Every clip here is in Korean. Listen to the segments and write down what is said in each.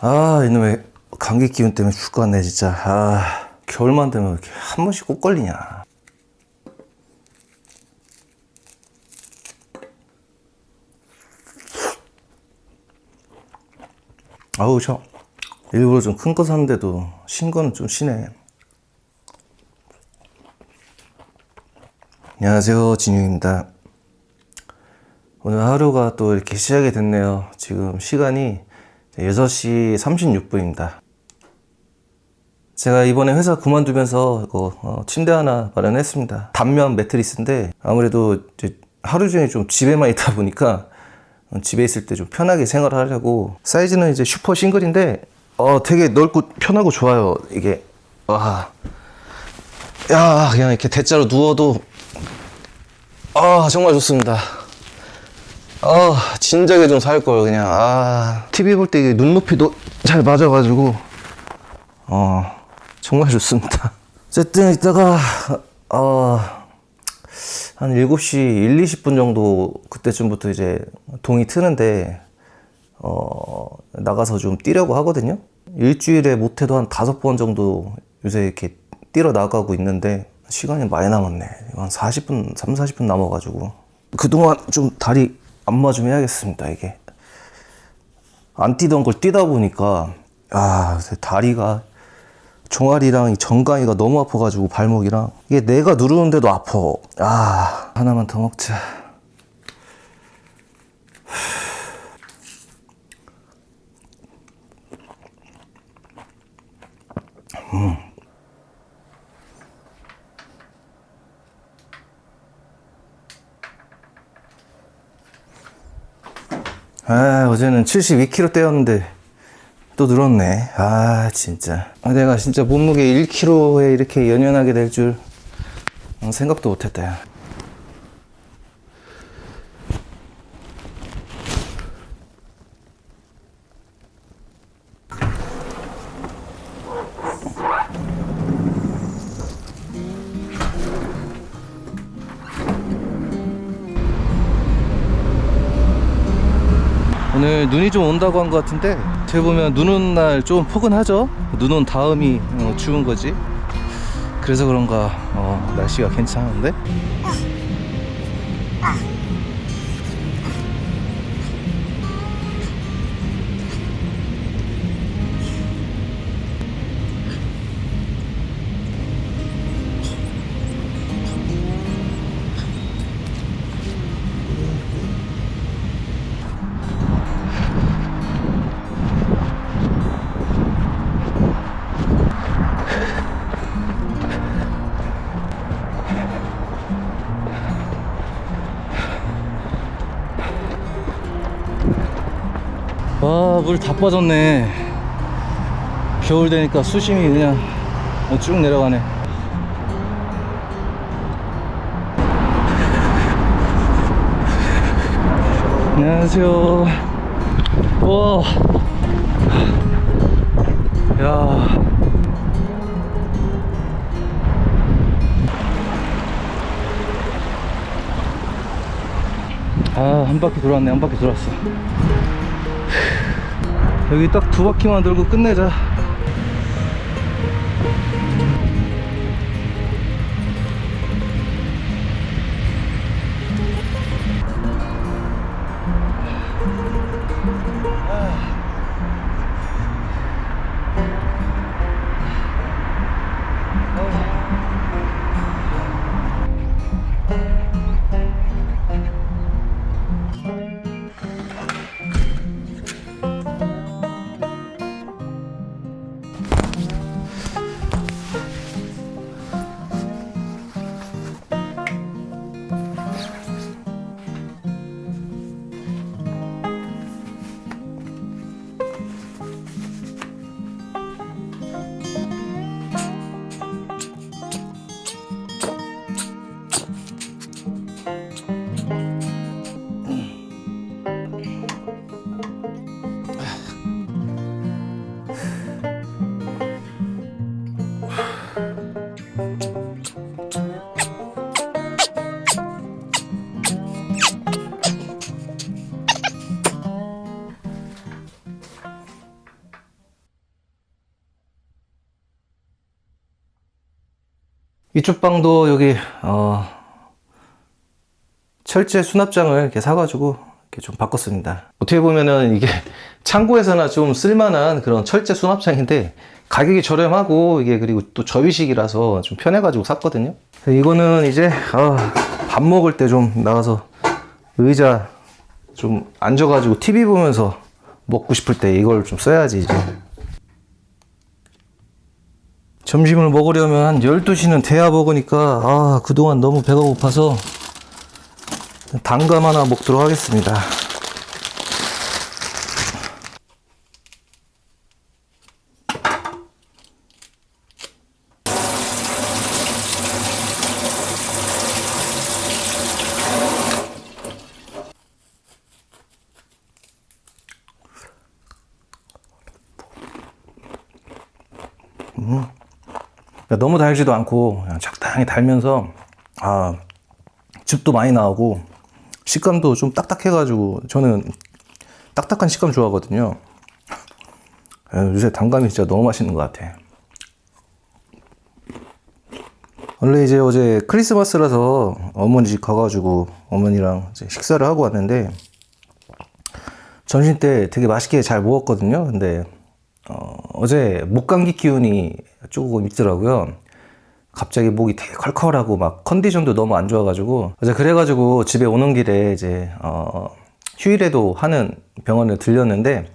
아 이놈의 감기 기운 때문에 죽겠네 진짜. 아 겨울만 되면 이렇게 한 번씩 꼭 걸리냐. 아우 저 일부러 좀 큰 거 샀는데도 신 거는 좀 시네. 안녕하세요 진유입니다. 오늘 하루가 또 이렇게 시작이 됐네요. 지금 시간이 6시 36분입니다. 제가 이번에 회사 그만두면서 어, 침대 하나 마련했습니다. 단면 매트리스인데 아무래도 하루 종일 좀 집에만 있다 보니까 어, 집에 있을 때 좀 편하게 생활을 하려고 사이즈는 이제 슈퍼 싱글인데 어 되게 넓고 편하고 좋아요. 이게 와. 야, 그냥 이렇게 대자로 누워도 아, 정말 좋습니다. 아 진작에 좀 살 걸 그냥. 아. TV 볼 때 눈높이도 잘 맞아가지고. 어 정말 좋습니다. 어쨌든 이따가 어한 7시 1, 20분 정도 그때쯤부터 이제 동이 트는데 어 나가서 좀 뛰려고 하거든요. 일주일에 못해도 한 다섯 번 정도 요새 이렇게 뛰러 나가고 있는데 시간이 많이 남았네. 한 40분 3, 40분 남아가지고. 그동안 좀 다리 안마 좀 해야겠습니다 이게. 안 뛰던 걸 뛰다 보니까 아 다리가 종아리랑 이 정강이가 너무 아파가지고 발목이랑 이게 내가 누르는데도 아파. 아 하나만 더 먹자 아, 어제는 72kg 떼었는데 또 늘었네. 아, 진짜. 아, 내가 진짜 몸무게 1kg에 이렇게 연연하게 될 줄 생각도 못 했다. 오늘 눈이 좀 온다고 한 것 같은데 제가 보면 눈 오는 날좀 포근하죠? 눈 온 다음이 어, 추운 거지. 그래서 그런가 어, 날씨가 괜찮은데 물 다 빠졌네. 겨울 되니까 수심이 그냥 쭉 내려가네. 안녕하세요. 와. 야. 아, 한 바퀴 돌았네, 한 바퀴 돌았어. 여기 딱 두 바퀴만 돌고 끝내자. 이쪽 방도 여기 어, 철제 수납장을 이렇게 사가지고 이렇게 좀 바꿨습니다. 어떻게 보면은 이게 창고에서나 좀 쓸만한 그런 철제 수납장인데 가격이 저렴하고 이게 그리고 또 접이식이라서 좀 편해가지고 샀거든요. 이거는 이제 아, 밥 먹을 때 좀 나가서 의자 좀 앉아가지고 TV 보면서 먹고 싶을 때 이걸 좀 써야지 이제. 점심을 먹으려면 한 12시는 돼야 먹으니까 아 그동안 너무 배가 고파서 단감 하나 먹도록 하겠습니다. 그러니까 너무 달지도 않고 그냥 적당히 달면서 아 즙도 많이 나오고 식감도 좀 딱딱해가지고 저는 딱딱한 식감 좋아하거든요. 에, 요새 단감이 진짜 너무 맛있는 것 같아. 원래 이제 어제 크리스마스라서 어머니 집 가가지고 어머니랑 식사를 하고 왔는데 점심 때 되게 맛있게 잘 먹었거든요. 근데 어, 제 목감기 기운이 조금 있더라고요. 갑자기 목이 되게 컬컬하고 막 컨디션도 너무 안 좋아가지고 어제 그래가지고 집에 오는 길에 이제 어, 휴일에도 하는 병원을 들렸는데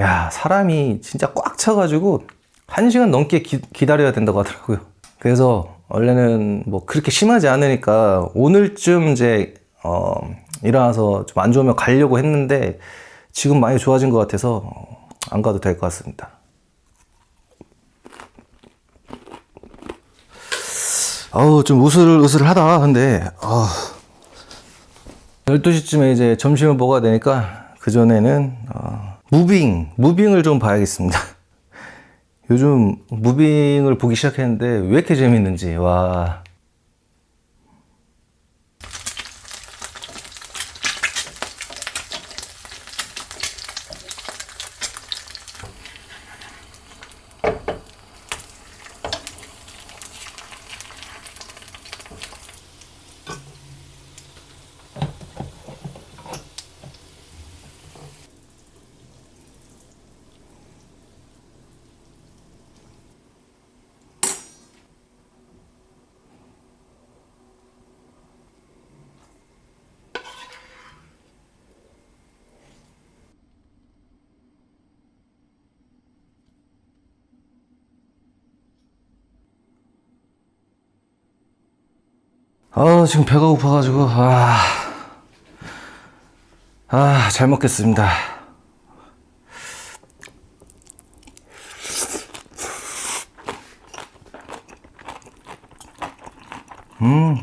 야 사람이 진짜 꽉 차가지고 한 시간 넘게 기, 기다려야 된다고 하더라고요. 그래서 원래는 뭐 그렇게 심하지 않으니까 오늘쯤 이제 어, 일어나서 좀 안 좋으면 가려고 했는데 지금 많이 좋아진 것 같아서 어, 안 가도 될 것 같습니다. 아우 좀 으슬으슬하다 근데. 아 12시쯤에 이제 점심을 먹어야 되니까 그 전에는 어, 무빙 무빙을 좀 봐야겠습니다. 요즘 무빙을 보기 시작했는데 왜 이렇게 재밌는지. 와 아, 지금 배가 고파가지고, 아, 아, 잘 먹겠습니다. 음.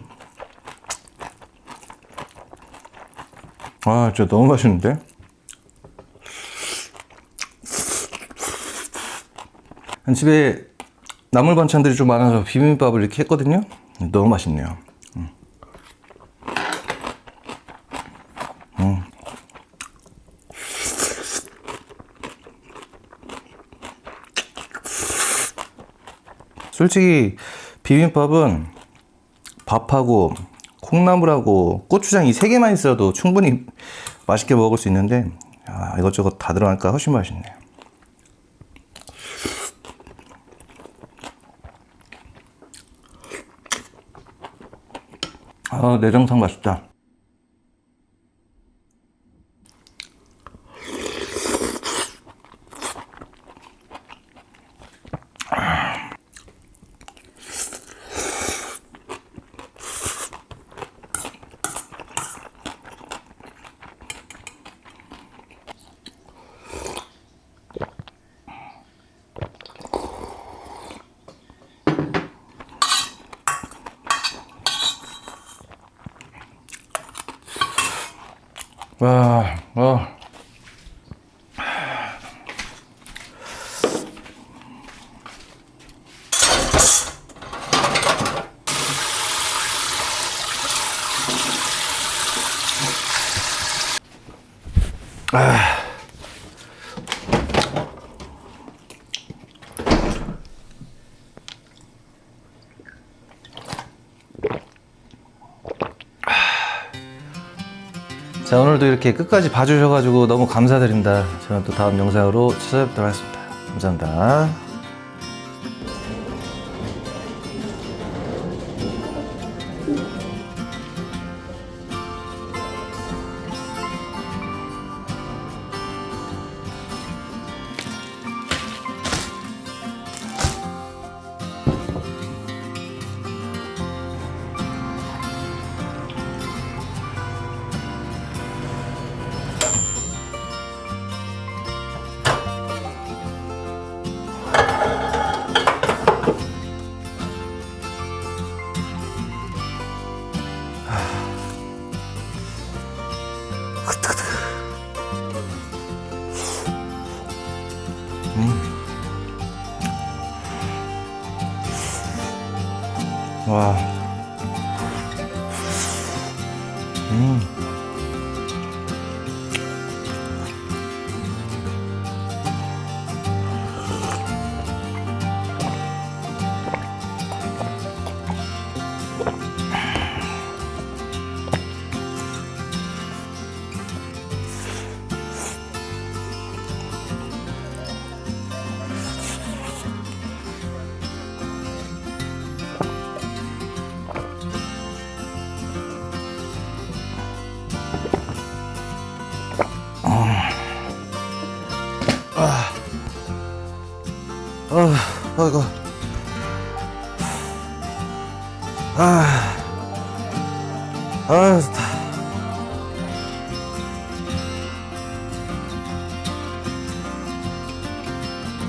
아, 진짜 너무 맛있는데? 집에 나물 반찬들이 좀 많아서 비빔밥을 이렇게 했거든요. 너무 맛있네요. 솔직히 비빔밥은 밥하고 콩나물하고 고추장 이 세 개만 있어도 충분히 맛있게 먹을 수 있는데 아, 이것저것 다 들어가니까 훨씬 맛있네요. 아, 내장탕 맛있다. 와, 와. 아. 자 오늘도 이렇게 끝까지 봐주셔가지고 너무 감사드립니다. 저는 또 다음 영상으로 찾아뵙도록 하겠습니다. 감사합니다. 와. 아, 아이고. 아, 아.